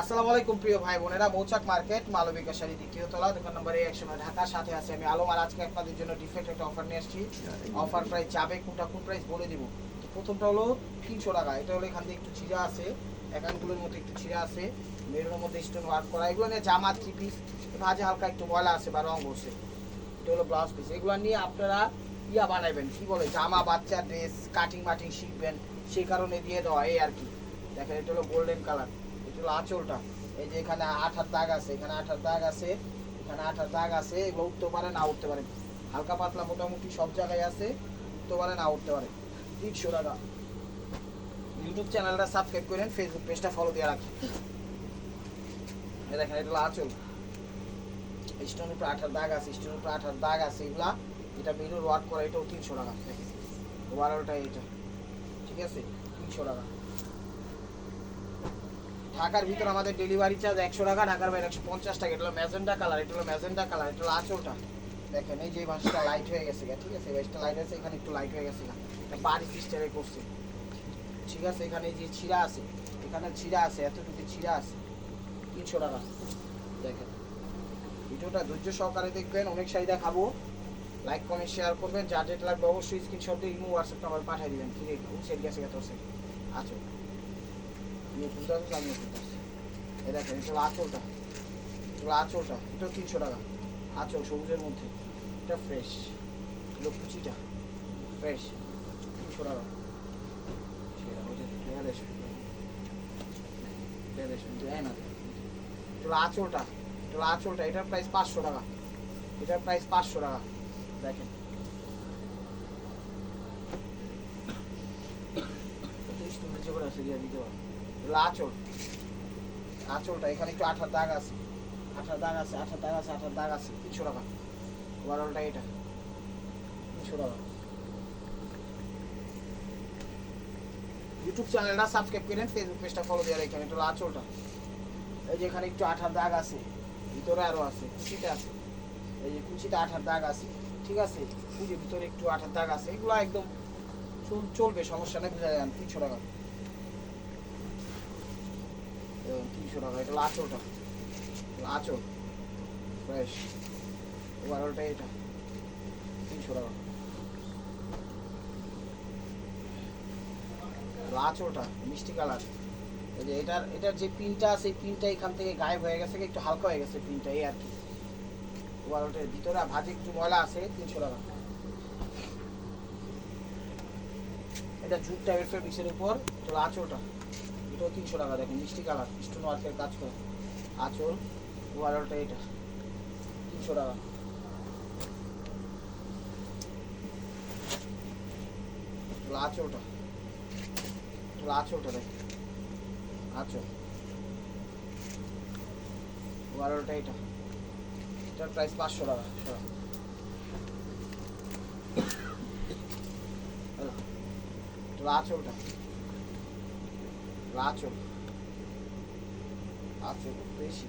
আসসালামু আলাইকুম প্রিয় ভাই বোনেরা, মৌচাক মার্কেট মালবিকা শাড়ি দ্বিতীয় তলা, দোকান নম্বর একশো নয় ঢাকার সাথে আছে আমি আলম। আর আজকে আপনাদের জন্য ডিফেক্ট একটা অফার নিয়ে আসছি। অফার প্রাইস যাবে কোনটা, কোন প্রাইস বলে দিব। তো প্রথমটা হলো তিনশো টাকা, এটা হলো এখান থেকে একটু ছিঁড়া আছে একানগুলোর মধ্যে একটু ছিঁড়া আছে, মেরুনের মধ্যে স্টোন ওয়ার্ক করা, এগুলো নিয়ে জামা থ্রি পিস ভাজে হালকা একটু ময়লা আছে বা রং বসে এটা হলো ব্লাউজ পিস এগুলো নিয়ে আপনারা ইয়া বানাবেন কি বলে, জামা, বাচ্চা ড্রেস কাটিং মাটিং শিখবেন, সেই কারণে দিয়ে দেওয়া, এই আর কি। দেখেন, এটা হলো গোল্ডেন কালার হলো আঁচলটা। এই যে এখানে আঠার দাগ আছে, এখানে আঠার দাগ আছে, এখানে আঠার দাগ আছে, এগুলো উঠতে পারে, না উঠতে পারে। হালকা পাতলা মোটামুটি সব জায়গায় আছে, উঠতে পারে, না উঠতে পারে। তিনশো টাকা। ইউটিউব চ্যানেলটা সাবস্ক্রাইব করেন ফেসবুক পেজটা ফলো দিয়ে রাখেন। দেখেন, এটা আঁচল। স্টোনের উপরে আঠার দাগ আছে স্টোনের উপরে আঠার দাগ আছে, এগুলা, এটা মিরর ওয়ার্ক করা, এটাও তিনশো টাকা। ওভারঅলটা এটা। ঠিক আছে? তিনশো টাকা। ঢাকার ভিতর আমাদের ডেলিভারি চার্জ একশো টাকা, ঢাকার বাইরে একশো পঞ্চাশ টাকা। এটা হলো ম্যাজেন্ডা কালার এটা হলো ম্যাজেন্ডা কালার এটা হলো আঁচলটা দেখেন, এই যে বাসটা লাইট হয়ে গেছে, ঠিক আছে? বাসটা লাইট আছে, এখানে একটু লাইট হয়ে গেছে না। বাড়ি সিস্টেমে করছে। ঠিক আছে? এখানে যে ছিঁড়া আছে, এখানে ছিঁড়া আছে, এতটুকু ছিঁড়া আছে। তিনশো টাকা। দেখেন, ভিডিওটা ধৈর্য সহকারে দেখবেন, অনেক শাড়ি দেখাবো। লাইক কমেন্ট শেয়ার করবেন। যা ডেট লাগবে অবশ্যই স্ক্রিনশট দিয়ে ইমো হোয়াটসঅ্যাপ নাম্বার পাঠিয়ে দিবেন। ঠিক আছে? সেট গেছে গেছে সেট আছো নিয়ে তুলতে আসবে আমিও তুলতে আসছি এই দেখেন আঁচলটা এটা আঁচলটা এটাও তিনশো টাকা আঁচল সবুজের মধ্যে এটা ফ্রেশ এগুলো ফ্রেশ তিনশো টাকা আঁচলটা এটা আঁচলটা এটার প্রাইস পাঁচশো টাকা এটার প্রাইস পাঁচশো টাকা দেখেন করে আছে দিতে পারো এগুলো আঁচল আঁচলটা এখানে একটু আঠার দাগ আছে। আঠার দাগ আছে, আঠার দাগ আছে, আঠার দাগ আছে। তিনশো টাকা। ওভারঅলটা এটা। তিনশো টাকা। ইউটিউব চ্যানেলটা সাবস্ক্রাইব করেন ফেসবুক পেজটা ফলো দিয়ে রাখেন, এটা হলো এই যে এখানে একটু আঠার দাগ আছে, ভিতরে আরও আছে কুচিতে আছে। এই যে কুচিতে আঠার দাগ আছে, ঠিক আছে? কুচির ভিতরে একটু আঠার দাগ আছে, এগুলো একদম চলবে, সমস্যা নেই, বুঝা যান তিনশো টাকা। তিনশো টাকা, এটা আঁচলটা আঁচল ফ্রেশ ওভারঅলটা এটা। তিনশো টাকা। আঁচলটা মিষ্টি কালার। এই যে এটার এটার যে পিনটা আছে পিনটা এখান থেকে গায়েব হয়ে গেছে, একটু হালকা হয়ে গেছে পিনটা, এই আর কি। ওভারঅলটার ভিতরে ভাজি একটু ময়লা আছে, তিনশো টাকা। এটা জুট টাইপের ফেব্রিক্সের উপর, তো আঁচলটা এটাও তিনশো টাকা, দেখেন, মিষ্টি কালার স্টোন ওয়ার্কের কাজ করে। আঁচল ওভারঅলটা এটা তিনশো টাকা। আঁচলটা আঁচলটা দেখ আঁচল। ওভারঅলটা এটা এটার প্রাইস পাঁচশো টাকা আঁচলটা। আঁচল আঁচল বেশি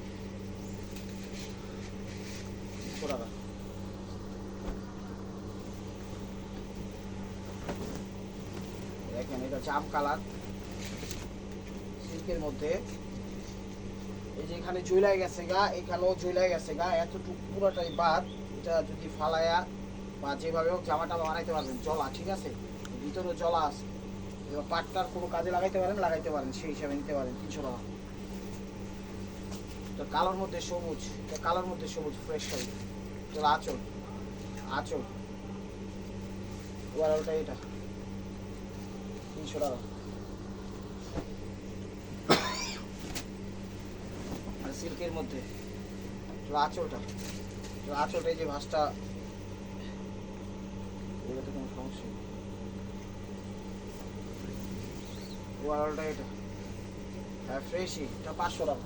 টাকা দেখেন এটা জাম কালার সিল্কের মধ্যে এই যে এখানে জুলাই গেছে গা এখানেও জুলাই গেছে গা এতটুকু পুরোটাই বাদ এটা যদি ফালায়া বা যেভাবে হোক জামাটা বানাইতে পারবেন জলা ঠিক আছে ভিতরে জলা আছে এবার পাটটার কোনো কাজে লাগাইতে পারেন লাগাইতে পারেন, সেই হিসাবে নিতে পারেন, তিনশো টাকা। তো কালোর মধ্যে সবুজ, তো কালোর মধ্যে সবুজ ফ্রেশ হবে তো আঁচল আঁচল। ওভারঅলটা এটা তিনশো টাকা। আর সিল্কের মধ্যে আঁচলটা। আঁচলটা যে ভাঁজটা, এগুলোতে কোনো সমস্যা নেই। ওভারঅলটা এটা। হ্যাঁ ফ্রেশই এটা পাঁচশো টাকা।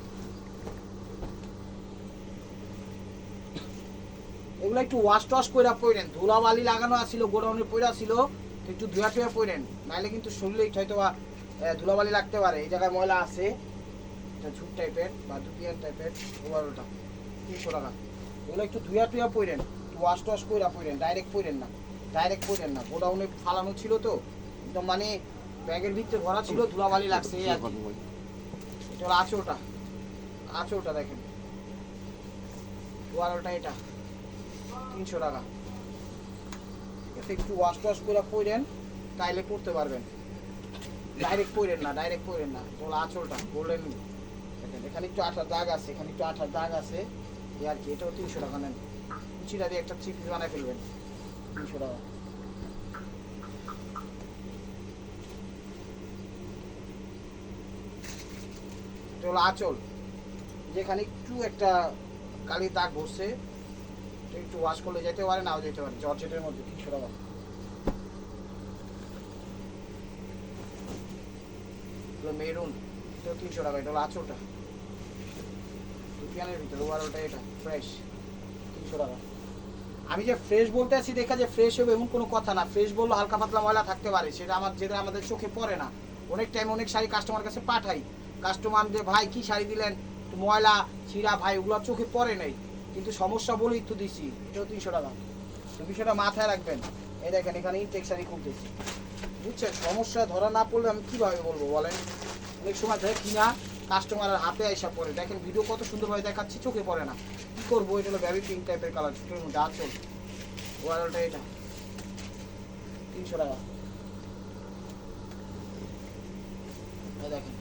এগুলো একটু ওয়াশ টস কইরা পইরেন। ধুলা বালি লাগানো আছিল, গোডাউনে পইরা ছিল একটু ধুয়া টুয়া পইরেন। নাইলে কিন্তু শরীরে হয়তো বা ধুলা বালি লাগতে পারে। এই জায়গায় ময়লা আছে। এটা ঝুট টাইপের বা দুপিয়ার টাইপের ওভারঅলটা। তিনশো টাকা। এগুলো একটু ধুয়া টুয়া একটু ওয়াশ টস কইরা পইরেন। ডাইরেক্ট পইরেন না। ডাইরেক্ট পইরেন না। গোডাউনে ফালানো ছিল তো। একদম মানে ব্যাগের ভিতরে ভরা ছিল, ধুলাবালি লাগছে, এই আর কি। এটা হলো আঁচলটা আঁচলটা দেখেন। ওয়ারলটা এটা। তিনশো টাকা। এতে একটু ওয়াশ টাশ করে পরেন তাইলে পড়তে পারবেন। ডাইরেক্ট পরেন না ডাইরেক্ট পরেন না। তোলা আঁচলটা গোল্ডেন দেখেন, এখানে একটু আঠার দাগ আছে, এখানে একটু আঠার দাগ আছে। এই আর কি, এটাও তিনশো টাকা নেন। কুচিটা দিয়ে একটা চিপস বানায় ফেলবেন। তিনশো টাকা। এটা হলো আঁচল, যেখানে একটু একটা কালি দাগ বসে একটু ওয়াশ করলে যেতে পারে, নাও যেতে পারে, জর্জেটের মধ্যে, তিনশো টাকা। মেরুন এটাও তিনশো টাকা, এটা হলো আঁচলটা। রুপিয়ানের ভিতরে ওভারঅলটা এটা ফ্রেশ তিনশো টাকা। আমি যে ফ্রেশ বলতে আছি, দেখা যে ফ্রেশ হবে এমন কোনো কথা না। ফ্রেশ বললে হালকা পাতলা ময়লা থাকতে পারে, সেটা আমার যেটা আমাদের চোখে পড়ে না। অনেক টাইম অনেক শাড়ি কাস্টমার কাছে পাঠাই। কাস্টমার যে ভাই, কি শাড়ি দিলেন? ময়লা ছিঁড়া ভাই, ওগুলো চোখে পড়ে নাই। কিন্তু সমস্যা বলেই তো দিছি, এটাও তিনশো টাকা। তো বিষয়টা মাথায় রাখবেন। এই দেখেন, এখানে ইনটেক শাড়ি খুব খুলতেছি। বুঝছেন? সমস্যা ধরা না পড়লে আমি কীভাবে বলব বলেন? অনেক সময় ধরে কিনা কাস্টমারের হাতে আইসা পড়ে। দেখেন ভিডিও কত সুন্দরভাবে দেখাচ্ছি, চোখে পড়ে না। কী করব? এটা হলো ব্যাবি পিঙ্ক টাইপের কালার ছোটোর মধ্যে আচল ওয়ারলটা এটা। তিনশো টাকা। দেখেন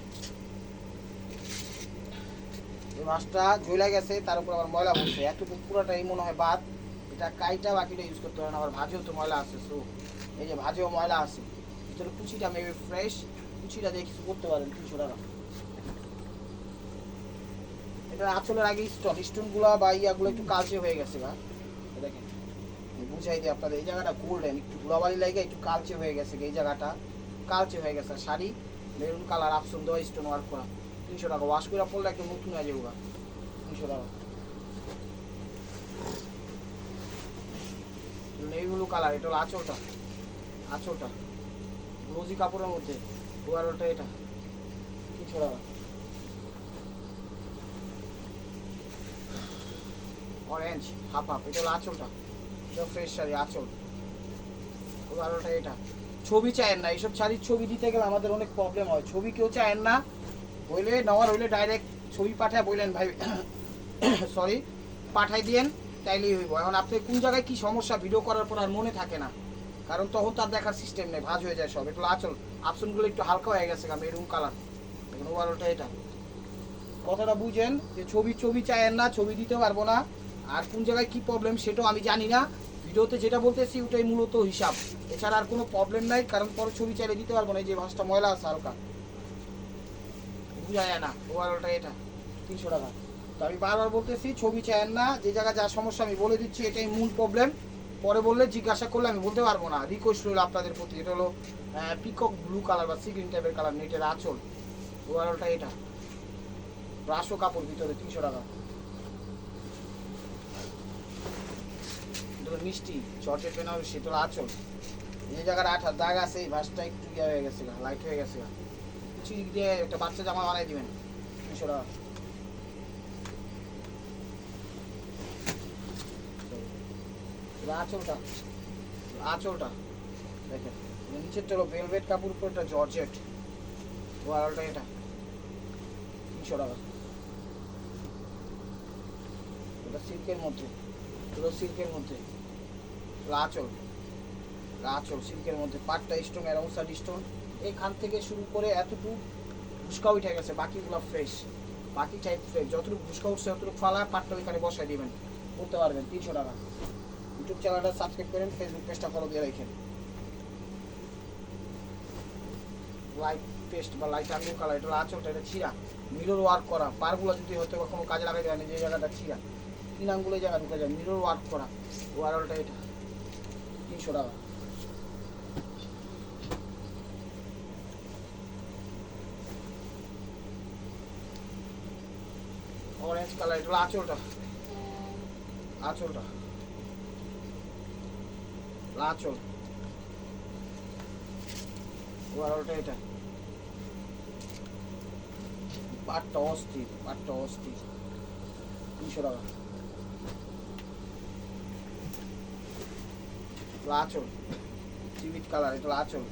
এই মাছটা ঝইলা গেছে, তার উপর আবার ময়লা বসছে এতটুকু পুরোটাই মনে হয় বাদ। এটা কাইটা বাকিটা ইউজ করতে হবে না, আবার ভাজেও তো ময়লা আছে সো এই যে ভাজেও ময়লা আছে। ভিতরে কুচিটা মেবি ফ্রেশ কুচিটা দিয়ে কিছু করতে পারেন তিনশো টাকা এটা আঁচলের আগে স্টোন স্টোনগুলো বা ইয়াগুলো একটু কালচে হয়ে গেছে বা দেখেন বুঝাই দিই আপনাদের, এই জায়গাটা গোল্ডেন একটু ধুলাবালি লাগে একটু কালচে হয়ে গেছে এই জায়গাটা। কালচে হয়ে গেছে শাড়ি মেরুন কালার আপসন দেওয়া স্টোন ওয়ার্ক করা। তিনশো টাকা। ওয়াশ করে পড়লে একদম নতুন যাবে গা তিনশো টাকা। নেই ব্লু কালার এটা হলো আঁচলটা। আঁচলটা। রোজি কাপড়ের মধ্যে। দুয়ারটা এটা। তিনশো টাকা। অরেঞ্জ হাফ হাফ এটা হলো আঁচলটা। এটা ফ্রেশ শাড়ি, আঁচল। দুয়ারটা এটা। ছবি চায়েন না, এইসব শাড়ির ছবি দিতে গেলে আমাদের অনেক প্রবলেম হয়। ছবি কেউ চায়েন না বইলে নেওয়ার হইলে ডাইরেক্ট ছবি পাঠায় বললেন ভাই। সরি পাঠাই দিয়েন, তাইলেই হইব। এখন আপনি কোন জায়গায় কি সমস্যা ভিডিও করার পর আর মনে থাকে না। কারণ তখন তার দেখার সিস্টেম নেই, ভাজ হয়ে যায় সব। একটু আচল আপশনগুলো একটু হালকা হয়ে গেছে মেরুন কালার দেখুন ওভারঅলটা এটা। কথাটা বুঝেন যে ছবি ছবি চায়েন না, ছবি দিতে পারব না। আর কোন জায়গায় কি প্রবলেম সেটাও আমি জানি না। ভিডিওতে যেটা বলতেছি, ওটাই মূলত হিসাব। এছাড়া আর কোনো প্রবলেম নাই, কারণ পরে ছবি চাইলে দিতে পারব না যে ভাঁজটা ময়লা আছে হালকা। বুঝা যায় না। ওভারঅলটা এটা, তিনশো টাকা। তো আমি বারবার বলতেছি, ছবি চায়েন না, যে জায়গায় যা সমস্যা, আমি বলে দিচ্ছি, এটাই মূল প্রবলেম পরে বললে জিজ্ঞাসা করলে আমি বলতে পারব না। রিকোয়েস্ট রইল আপনাদের প্রতি, এটা হলো পিকক ব্লু কালার বা সি গ্রিন টাইপের কালার নেটের আঁচল। ওভারঅলটা এটা। ব্রাশো কাপড় ভিতরে, তিনশো টাকা। মিষ্টি চটের বেনারসি সেটা হলো আঁচল। যে জায়গার আঠার দাগ আছে, এই ভাসটা একটু ইয়ে হয়ে গেছে লাইট হয়ে গেছে কিছু দিয়ে একটা বাচ্চা জামা বানাই দিবেন তিনশো টাকা আঁচলটা আঁচলটা, দেখেন। নিচেরটা হলো ভেলভেট কাপড়, উপরটা জর্জেট ওয়ারলটা এটা তিনশো টাকা এটা সিল্কের মধ্যে, পুরো সিল্কের মধ্যে। আঁচল আঁচল সিল্কের মধ্যে। পাটটা স্টোন এরকম সাইড স্টোন এখান থেকে শুরু করে এতটুকু ভুসকা উঠে গেছে, বাকিগুলো ফ্রেশ বাকি টাইপ ফ্রেশ যতটুকু ভুসকা উঠছে, ততটুকু ফালা পাটটা ওইখানে বসাই দিবেন। করতে পারবেন, তিনশো টাকা। ইউটিউব চ্যানেলটা সাবস্ক্রাইব করেন ফেসবুক পেজটা ফলো দিয়ে রাখেন। লাইট পেস্ট বা লাইট আঙ্গুর কালার এটা আঁচলটা, এটা ছিঁড়া। মিরর ওয়ার্ক করা। পারগুলো যদি হয়তো বা কোনো কাজে লাগাই দেয় যে জায়গাটা ছিঁড়া। তিন আঙ্গুলে জায়গা ঢুকে যায় মিরর ওয়ার্ক করা। ওয়ারলটা এটা। তিনশো টাকা অরেঞ্জ কালার এটা আঁচলটা। আঁচলটা। আঁচল। ওয়ারলটা এটা। পাটটা অস্থির পাটটা অস্থির। তিনশো টাকা। আঁচল। চিবিট কালার এটা আঁচল।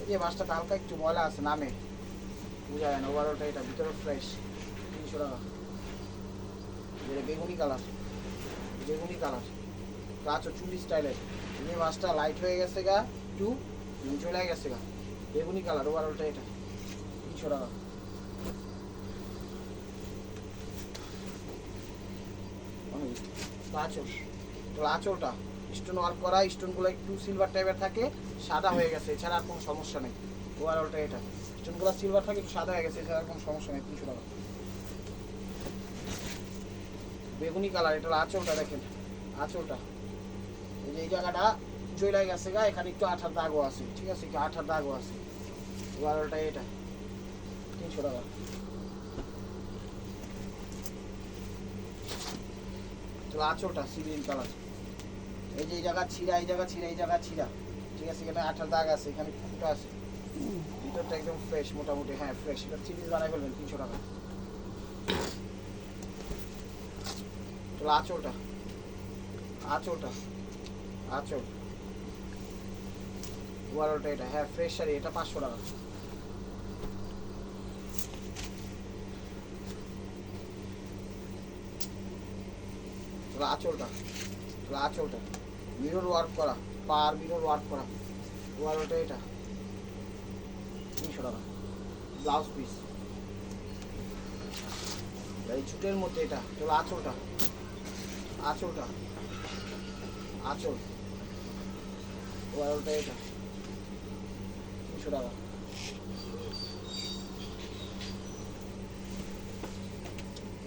এই যে মাছটা হালকা একটু ময়লা আছে, নামে। বোঝা যায় না, ওভারঅলটা এটা, ভিতরে ফ্রেশ তিনশো টাকা। যেটা বেগুনি কালার। বেগুনি কালার। গাছ চুলি স্টাইলের এই মাছটা লাইট হয়ে গেছে গা, একটু চলে গেছে গা। বেগুনি কালার ওভারঅলটা এটা। তিনশো টাকা আঁচল তো আঁচলটা স্টোন ওয়ার্ক করা স্টোনগুলো একটু সিলভার টাইপের থাকে, সাদা হয়ে গেছে, এছাড়া আর কোনো সমস্যা নেই। ওভারঅলটা এটা। স্টোনগুলো সিলভার থাকে, একটু সাদা হয়ে গেছে, এছাড়া আর কোনো সমস্যা নেই তিনশো টাকা বেগুনি কালার, এটা হলো আঁচলটা দেখেন, আঁচলটা। এই যে এই জায়গাটা জয়লাই গেছে গা, এখানে একটু আঠার দাগও আছে, ঠিক আছে? একটু আঠার দাগও আছে। ওভারঅলটা এটা, তিনশো টাকা। আঁচলটা সিভিল কালার। এই যে এই জায়গা ছিঁড়া, এই জায়গা ছিঁড়া, এই জায়গা ছিঁড়া, ঠিক আছে? এখানে আঠার দাগ আছে, এখানে ফুটো আছে। ভিতরটা একদম ফ্রেশ মোটামুটি হ্যাঁ ফ্রেশ এটা সিরিজ বানাই ফেলবেন, তিনশো টাকা। আঁচলটা আঁচলটা আঁচল ওয়ারোটা এটা। হ্যাঁ ফ্রেশ শাড়ি, এটা পাঁচশো টাকা। আঁচলটা আঁচলটা মিরর ওয়ার্ক করা। পার মিরর ওয়ার্ক করা। ওয়ারোটা এটা। তিনশো টাকা। ব্লাউজ পিস এই ছুটের মধ্যে এটা। তাহলে আঁচলটা আঁচলটা। আঁচল। ওয়ারোটা এটা। তিনশো টাকা।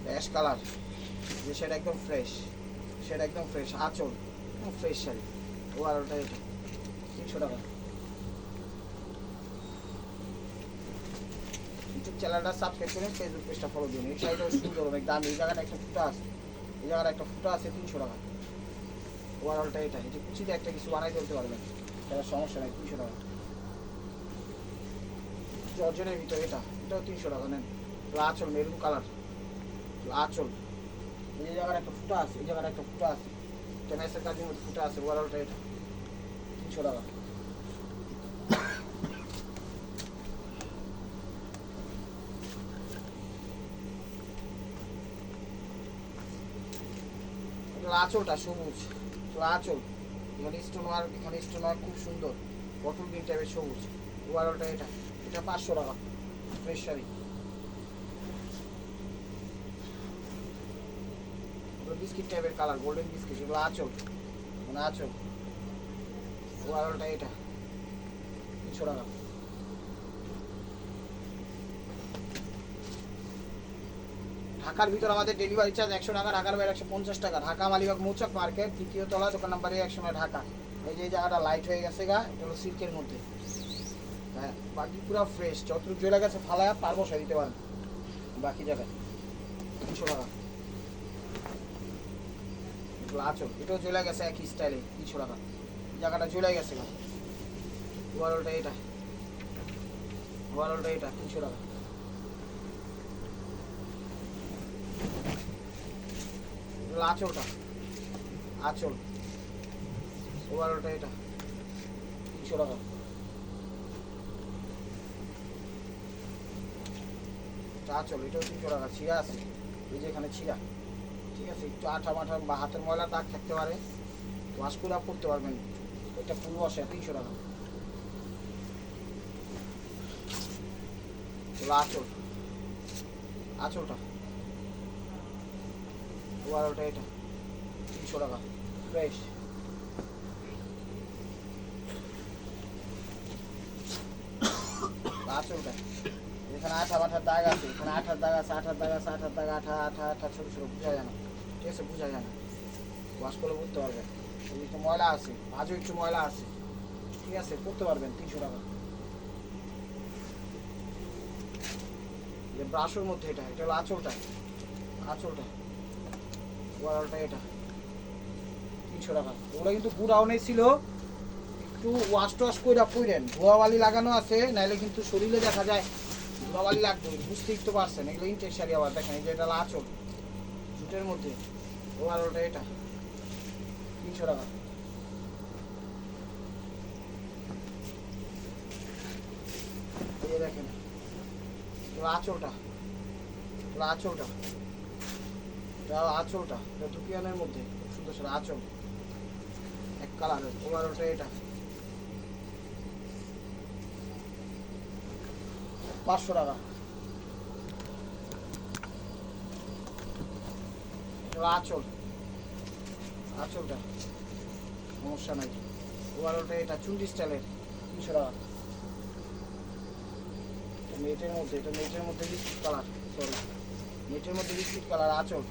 অ্যাশ কালার যে সেটা একদম ফ্রেশ সেটা একদম ফ্রেশ আঁচল। একদম ফ্রেশ শাড়ি। ওয়ারোটা এটা। তিনশো টাকা। ইউটিউব চ্যানেলটা সাবস্ক্রাইব করে ফেসবুক পেজটা ফলো দিন এই শাড়িটাও সুন্দর, অনেক দামি। এই জায়গাটা একটা ফুটো আছে। এই জায়গাটা একটা ফুটো আছে তিনশো টাকা। ওভারঅলটা এটা। এই যে কুচিতে একটা কিছু বানাই তুলতে পারবেন। তার সমস্যা নেই, তিনশো টাকা। জর্জনের ভিতরে এটা, এটাও তিনশো টাকা, নেন। আঁচল মেরুন কালার আঁচল। এই জায়গার একটা ফুটা আছে, এই জায়গার একটা ফুটা আছে। ম্যাচের কাজের মধ্যে ফুটা আছে ওভারঅলটা এটা। তিনশো টাকা। এটা আঁচলটা সবুজ। আঁচল, এখানে স্টোন ওয়ার্ক এখানে স্টোন ওয়ার্ক খুব সুন্দর। বটল গ্রিন টাইপের সবুজ। ওভারঅলটা এটা। এটা পাঁচশো টাকা। ফ্রেশ বিস্কিট টাইপের কালার গোল্ডেন বিস্কিট এগুলো আঁচল। মানে আঁচল। ওভারঅলটা এটা। তিনশো টাকা। ঢাকার ভিতর আমাদের ডেলিভারি চার্জ একশো টাকা, ঢাকার বাইরে একশো পঞ্চাশ টাকা। ঢাকা মালিবাগ মৌচক মার্কেট, তৃতীয় তলা, দোকান নাম্বার একশো নয় ঢাকা। এই যে জায়গাটা লাইট হয়ে গেছে গা, এটা হলো সিল্কের মধ্যে। হ্যাঁ বাকি পুরো ফ্রেশ যতটুকু জেলা গেছে ফালায়া পার বসায় দিতে পারেন বাকি জায়গায় তিনশো টাকা। আচল, এটাও চলে গেছে একই স্টাইলে তিনশো টাকা। জায়গাটা চলে গেছে গা। ওভারঅলটা এটা। ওভারঅলটা এটা তিনশো টাকা এগুলো আঁচলটা আঁচল ওভারঅলটা এটা। তিনশো টাকা এটা আঁচল, এটাও তিনশো টাকা, ছিঁড়া আছে। এই যে এখানে ছিঁড়া। ঠিক আছে, একটু আঠা মাঠা বা হাতের ময়লা দাগ থাকতে পারে। ওয়াশ করে আপ করতে পারবেন। ওইটা ফুল বসে তিনশো টাকা। আঁচল। আঁচলটা। ওভারঅলটা এটা। তিনশো টাকা। ফ্রেশ আঁচলটা এখানে আঠা মাঠার দাগ আছে। এখানে আঠার দাগ আছে আঠার দাগ আছে আঠার দাগ আঠা আঠা আঠা ছোটো ছোটো বোঝা যায় না। ঠিক আছে, বোঝা যায় না। ওয়াশ করলে বুঝতে পারবেন একটু ময়লা আছে, আজও একটু ময়লা আছে। ঠিক আছে, করতে পারবেন, তিনশো টাকা। যে ব্রাশের মধ্যে এটা এটা হলো আঁচলটা। আঁচলটা। ওয়ারলটা এটা তিনশো টাকা ওগুলো কিন্তু গুড়াউনে ছিল। একটু ওয়াশ টোয়াশ করে পইরেন। ধোয়াবালি লাগানো আছে, নাইলে কিন্তু শরীরে দেখা যায় ধোয়াবালি লাগবে, বুঝতেই তো পারছেন। এগুলো ইনটেক শাড়ি আবার দেখেন, এই যে এটা হলো আঁচল জুটের মধ্যে। ওভারঅলটা এটা। তিনশো টাকা দেখেন আঁচলটা আঁচলটা এটা আঁচলটা, এটা দুপিয়ানের মধ্যে সুন্দর সুন্দর আঁচল। এক কালারের ওভারঅলটা এটা। পাঁচশো টাকা। আঁচল। আঁচলটা, সমস্যা নাই। ওভারঅলটা এটা, চুন্ডি স্টাইলের তিনশো টাকা। নেটের মধ্যে, এটা নেটের মধ্যে কালার সরি নেটের মধ্যে বিস্কিট কালার আঁচল।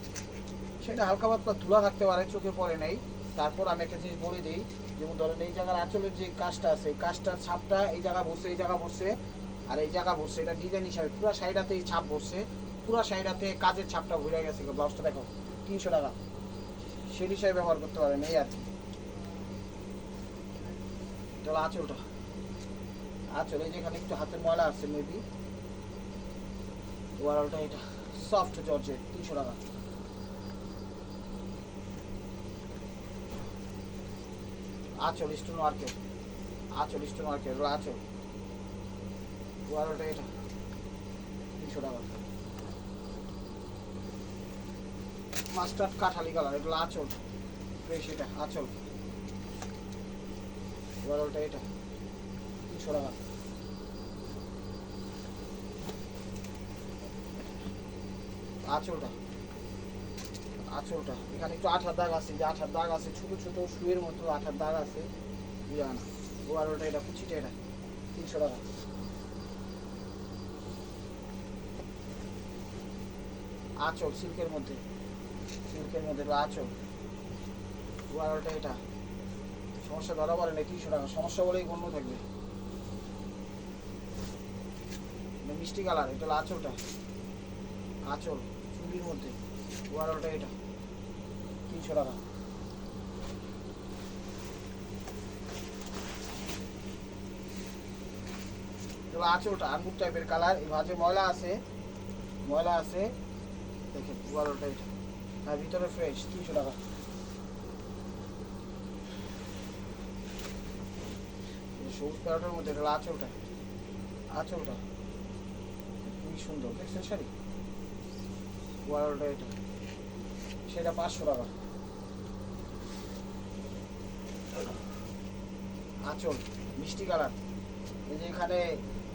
সেটা হালকা পাতলা ধুলা থাকতে পারে, চোখে পড়ে নেই। তারপর আমি একটা জিনিস বলে দিই যেমন ধরেন এই জায়গার আঁচলের যে কাজটা আছে, এই কাজটার ছাপটা এই জায়গা বসছে, এই জায়গা বসছে, আর এই জায়গা বসছে, এটা ডিজাইন হিসাবে পুরো সাইডাতে এই ছাপ বসছে, পুরো সাইডাতে কাজের ছাপটা ঘুরে গেছে ব্লাউজটা দেখো, তিনশো টাকা। সেট হিসাবে ব্যবহার করতে পারেন, এই আর কি। হলো আঁচলটা। আঁচল, এই যেখানে একটু হাতের ময়লা আছে মেবি ওভারঅলটা এটা। সফট জর্জেট তিনশো টাকা। আঁচল স্টোন মার্কেট আঁচল স্টোন এগুলো আঁচল ওভারঅলটা এটা, তিনশো টাকা। মাস্টার্ড কাঠালি কালার, এগুলো আঁচল, বেশ এটা, আঁচল। ওভারঅলটা এটা, তিনশো টাকা। আঁচলটা। আঁচলটা। এখানে একটু আঠার দাগ আছে যে আঠার দাগ আছে, ছোট ছোট শুয়ের মতো আঠার দাগ আছে। বুঝা না? ওভারঅলটা এটা কুচিটা এটা। তিনশো টাকা। আঁচল, সিল্কের মধ্যে। সিল্কের মধ্যে আঁচল। ওভারঅলটা এটা। সমস্যা ধরা পড়ে না, তিনশো টাকা। সমস্যা বলেই গণ্য থাকবে। মিষ্টি কালার, এটা হলো আঁচলটা। আঁচল। চুড়ির মধ্যে। ওভারঅলটা এটা। তিনশো টাকা এবার আঁচলটা আঙ্গুর টাইপের কালার এই মাঝে ময়লা আছে। ময়লা আছে। দেখেন ওভারঅলটা এটা। আর ভিতরে ফ্রেশ তিনশো টাকা সবুজ প্যারোটার মধ্যে আঁচলটা আঁচলটা খুবই সুন্দর, দেখছেন শাড়ি? ওয়ারলটা এটা। সেটা পাঁচশো টাকা। আঁচল, মিষ্টি কালার। এই যে এখানে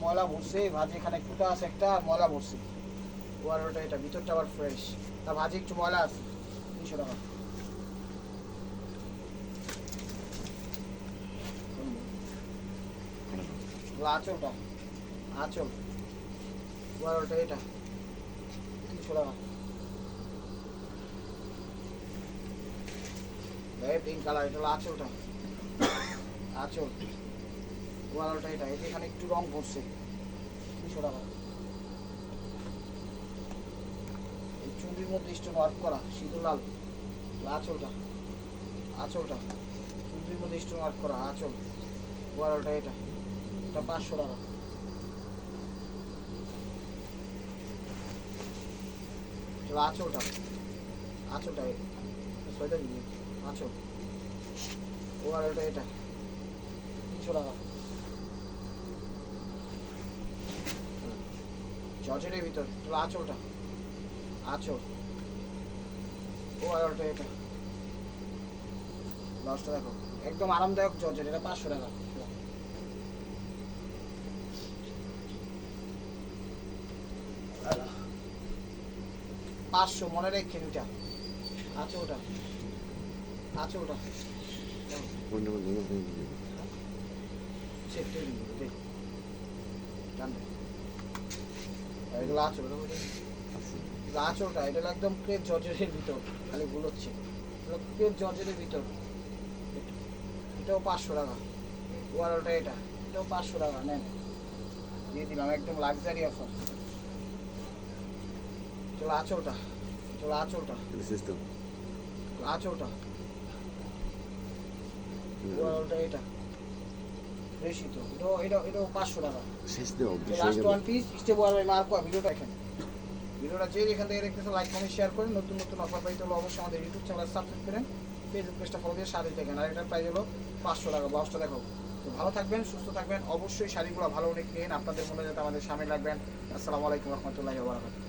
ময়লা ভরছে, ভাজি এখানে ফুটা আছে একটা ময়লা ভরছে। ওয়ারলটা এটা, ভিতরটা আবার ফ্রেশ তা ভাজি একটু ময়লা আছে তিনশো টাকা। আঁচলটা, আঁচল। বারোটা এটা তিনশো টাকা। পিঙ্ক কালার এটা হলো আঁচলটা। আঁচল। বারোটা এটা। এখানে একটু রং পড়ছে। তিনশো টাকা। এই চুড়ির মধ্যে স্টোন করা, সিঁদুর লাল। আঁচলটা। আঁচলটা। চুড়ির মধ্যে স্টোন ওয়ার্ক করা, আঁচল। বারোটা এটা। এটা পাঁচশো টাকা। আঁচলটা। আঁচলটা সোয়েটার নিয়ে আঁচল ওয়ার ওটা এটা। তিনশো টাকা। জর্জেটের ভিতর। এবার আঁচলটা আঁচল ওয়ার ওটা এটা। দশটা দেখো। একদম আরামদায়ক জর্জেট এটা পাঁচশো টাকা। পাঁচশো, মনে রেখে দুটা আছে ওটা। আছে ওটা কোনটা কোনটা কোনটা চেক করে দিবি দেখ টান দে। আর এগুলো আছে ওটা ওটা আছে। ওটা এটা একদম ক্রেপ জর্জেটের ভিতর খালি গুলোচ্ছে ক্রেপ জর্জেটের ভিতর। এটাও পাঁচশো টাকা। ওয়ার ওটা এটা এটাও পাঁচশো টাকা নেন। দিয়ে দিলাম একদম লাক্সারি অফার চলো আঁচলটা চলো আঁচলটা এটা সিস্টেম আঁচলটা ওয়ালটা এটা। বেশি তো। এটাও এটা এটাও পাঁচশো টাকা। শেষ দেওয়া লাস্ট ওয়ান পিস স্টেপ ওয়ার বাই মার্কো ভিডিওটা দেখেন ভিডিওটা যে যেখান থেকে দেখতেছে লাইক কমেন্ট শেয়ার করেন নতুন নতুন অফার পাইতে হলে অবশ্যই আমাদের ইউটিউব চ্যানেল সাবস্ক্রাইব করেন ফেসবুক পেজটা ফলো দিয়ে শাড়ি দেখেন। আর এটার প্রাইস হলো পাঁচশো টাকা। ব্লাউজটা দেখো তো ভালো থাকবেন সুস্থ থাকবেন। অবশ্যই শাড়িগুলো ভালো অনেক নিন। আপনাদের মনে যাতে আমাদের সামনে রাখবেন আসসালামু আলাইকুম রহমতুল্লাহি বারাকাতুহু।